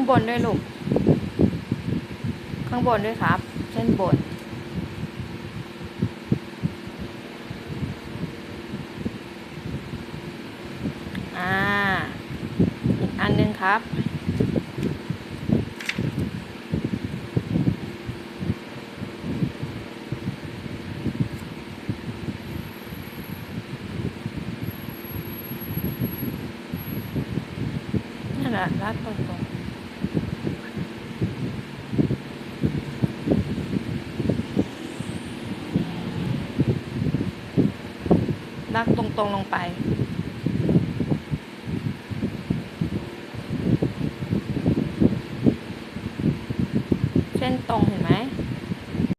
างบนด้วยลูก ข้างบนด้วยครับ เส้นบน อ่า อีกอันหนึงครับนั่แห ลากตรงๆลงไป เส้นตรงเห็นไหม